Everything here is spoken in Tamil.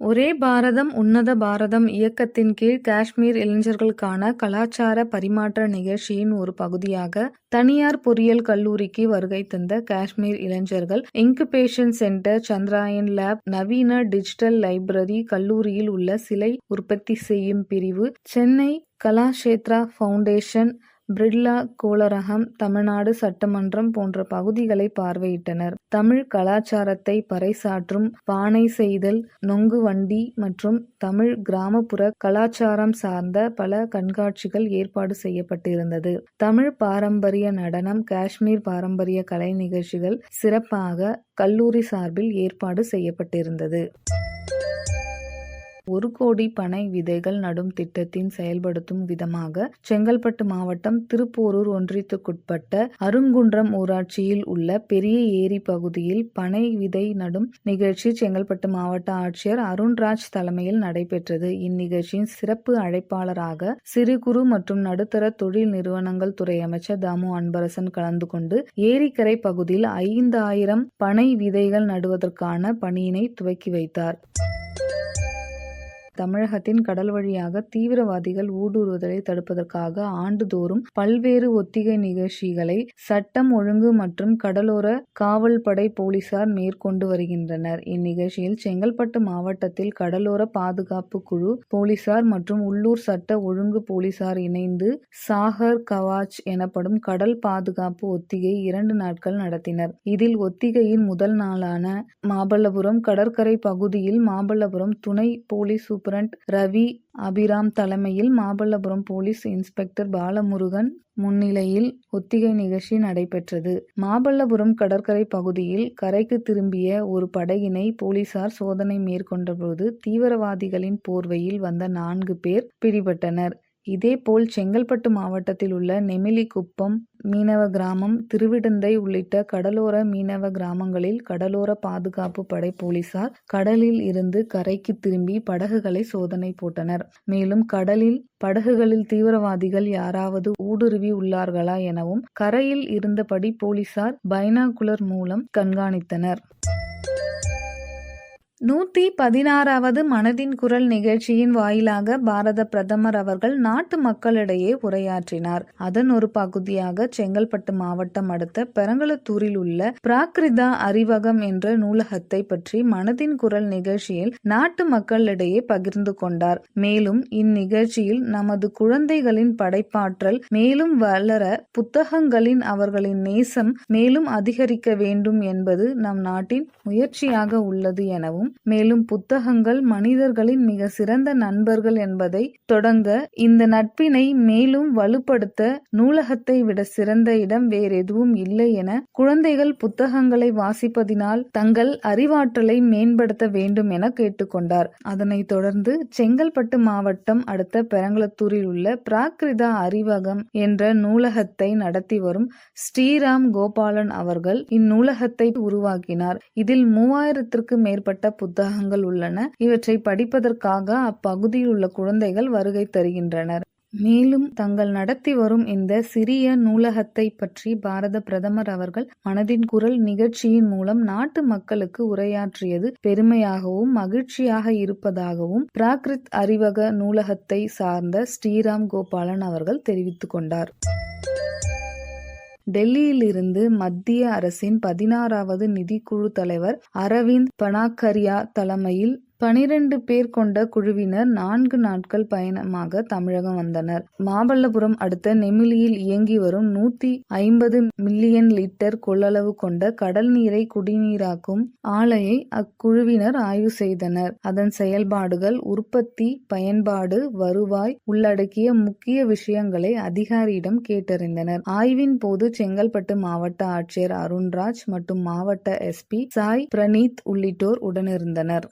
ஒரே பாரதம் உன்னத பாரதம் இயக்கத்தின் கீழ் காஷ்மீர் இளைஞர்களுக்கான கலாச்சார பரிமாற்ற நிகழ்ச்சியின் ஒரு பகுதியாக தனியார் பொறியியல் கல்லூரிக்கு வருகை தந்த காஷ்மீர் இளைஞர்கள் இன்குபேஷன் சென்டர் சந்திராயன் லேப் நவீன டிஜிட்டல் லைப்ரரி கல்லூரியில் உள்ள சிலை உற்பத்தி செய்யும் பிரிவு சென்னை கலாஷேத்ரா ஃபவுண்டேஷன் பிர்லா கோளரகம் தமிழ்நாடு சட்டமன்றம் போன்ற பகுதிகளை பார்வையிட்டனர். தமிழ் கலாச்சாரத்தை பறைசாற்றும் பானை செய்தல் நொங்கு வண்டி மற்றும் தமிழ் கிராமப்புற கலாச்சாரம் சார்ந்த பல கண்காட்சிகள் ஏற்பாடு செய்யப்பட்டிருந்தது. தமிழ் பாரம்பரிய நடனம் காஷ்மீர் பாரம்பரிய கலை நிகழ்ச்சிகள் சிறப்பாக கல்லூரி சார்பில் ஏற்பாடு செய்யப்பட்டிருந்தது. ஒரு கோடி பனை விதைகள் நடும் திட்டத்தின் செயல்படுத்தும் விதமாக செங்கல்பட்டு மாவட்டம் திருப்போரூர் ஒன்றியத்துக்குட்பட்ட அருங்குன்றம் ஊராட்சியில் உள்ள பெரிய ஏரி பகுதியில் பனை விதை நடும் நிகழ்ச்சி செங்கல்பட்டு மாவட்ட ஆட்சியர் அருண்ராஜ் தலைமையில் நடைபெற்றது. இந்நிகழ்ச்சியின் சிறப்பு அழைப்பாளராக சிறு குறு மற்றும் நடுத்தர தொழில் நிறுவனங்கள் துறை அமைச்சர் தாமு அன்பரசன் கலந்து கொண்டு ஏரிக்கரை பகுதியில் ஐந்து ஆயிரம் பனை விதைகள் நடுவதற்கான பணியினை துவக்கி வைத்தார். தமிழகத்தின் கடல் வழியாக தீவிரவாதிகள் ஊடுருவதை தடுப்பதற்காக ஆண்டுதோறும் பல்வேறு ஒத்திகை நிகழ்ச்சிகளை சட்டம் ஒழுங்கு மற்றும் கடலோர காவல்படை போலீசார் மேற்கொண்டு வருகின்றனர். இந்நிகழ்ச்சியில் செங்கல்பட்டு மாவட்டத்தில் கடலோர பாதுகாப்பு குழு போலீசார் மற்றும் உள்ளூர் சட்ட ஒழுங்கு போலீசார் இணைந்து சாகர் கவாச் எனப்படும் கடல் பாதுகாப்பு ஒத்திகை இரண்டு நாட்கள் நடத்தினர். இதில் ஒத்திகையின் முதல் நாளான மாமல்லபுரம் கடற்கரை பகுதியில் மாமல்லபுரம் துணை police super superintendent Ravi Abhiram தலைமையில் மாமல்லபுரம் போலீஸ் இன்ஸ்பெக்டர் பாலமுருகன் முன்னிலையில் ஒத்திகை நிகழ்ச்சி நடைபெற்றது. மாமல்லபுரம் கடற்கரை பகுதியில் கரைக்கு திரும்பிய ஒரு படகினை போலீசார் சோதனை மேற்கொண்டபோது தீவிரவாதிகளின் போர்வையில் வந்த நான்கு பேர் பிடிபட்டனர். இதேபோல் செங்கல்பட்டு மாவட்டத்தில் உள்ள நெமிலிக்குப்பம் மீனவ கிராமம் திருவிடந்தை உள்ளிட்ட கடலோர மீனவ கிராமங்களில் கடலோர பாதுகாப்பு படை போலீசார் கடலில் இருந்து கரைக்கு திரும்பி படகுகளை சோதனை போட்டனர். மேலும் கடலில் படகுகளில் தீவிரவாதிகள் யாராவது ஊடுருவி உள்ளார்களா எனவும் கரையில் இருந்தபடி போலீசார் பைனாகுலர் மூலம் கண்காணித்தனர். நூத்தி பதினாறாவது மனதின் குரல் நிகழ்ச்சியின் வாயிலாக பாரத பிரதமர் அவர்கள் நாட்டு மக்களிடையே உரையாற்றினார். அதன் ஒரு பகுதியாக செங்கல்பட்டு மாவட்டம் அடுத்த பெரங்கலத்தூரில் உள்ள பிராகிருதா அறிவகம் என்ற நூலகத்தை பற்றி மனதின் குரல் நிகழ்ச்சியில் நாட்டு மக்களிடையே பகிர்ந்து கொண்டார். மேலும் இந்நிகழ்ச்சியில் நமது குழந்தைகளின் படைப்பாற்றல் மேலும் வளர புத்தகங்களின் அவர்களின் நேசம் மேலும் அதிகரிக்க வேண்டும் என்பது நம் நாட்டின் முயற்சியாக உள்ளது எனவும் மேலும் புத்தகங்கள் மனிதர்களின் மிக சிறந்த நண்பர்கள் என்பதை தொடங்க இந்த நட்பினை மேலும் வலுப்படுத்த நூலகத்தை விட சிறந்த இடம் வேறெதுவும் இல்லை என குழந்தைகள் புத்தகங்களை வாசிப்பதினால் தங்கள் அறிவாற்றலை மேம்படுத்த வேண்டும் என கேட்டுக்கொண்டார். அதனைத் தொடர்ந்து செங்கல்பட்டு மாவட்டம் அடுத்த பெரங்களத்தூரில் உள்ள பிராகிருதா அறிவகம் என்ற நூலகத்தை நடத்தி வரும் ஸ்ரீராம் கோபாலன் அவர்கள் இந்நூலகத்தை உருவாக்கினார். இதில் மூவாயிரத்திற்கு மேற்பட்ட புத்தகங்கள் உள்ளன. இவற்றை படிப்பதற்காக அப்பகுதியில் உள்ள குழந்தைகள் வருகை தருகின்றனர். மேலும் தங்கள் நடத்தி வரும் இந்த சிறிய நூலகத்தை பற்றி பாரத பிரதமர் அவர்கள் மனதின் குரல் நிகழ்ச்சியின் மூலம் நாட்டு மக்களுக்கு உரையாற்றியது பெருமையாகவும் மகிழ்ச்சியாக இருப்பதாகவும் பிராகிருத் அறிவக நூலகத்தை சார்ந்த ஸ்ரீராம் கோபாலன் அவர்கள் தெரிவித்துக் கொண்டார். டெல்லியிலிருந்து மத்திய அரசின் பதினாறாவது நிதிக்குழு தலைவர் அரவிந்த் பனாகரியா தலைமையில் பனிரெண்டு பேர் கொண்ட குழுவினர் நான்கு நாட்கள் பயணமாக தமிழகம் வந்தனர். மாமல்லபுரம் அடுத்த நெமிலியில் இயங்கி வரும் நூத்தி ஐம்பது மில்லியன் லிட்டர் கொள்ளளவு கொண்ட கடல் நீரை குடிநீராக்கும் ஆலையை அக்குழுவினர் ஆய்வு செய்தனர். அதன் செயல்பாடுகள் உற்பத்தி பயன்பாடு வருவாய் உள்ளடக்கிய முக்கிய விஷயங்களை அதிகாரியிடம் கேட்டறிந்தனர். ஆய்வின் போது செங்கல்பட்டு மாவட்ட ஆட்சியர் அருண்ராஜ் மற்றும் மாவட்ட எஸ்பி சாய் பிரணீத் உள்ளிட்டோர் உடனிருந்தனர்.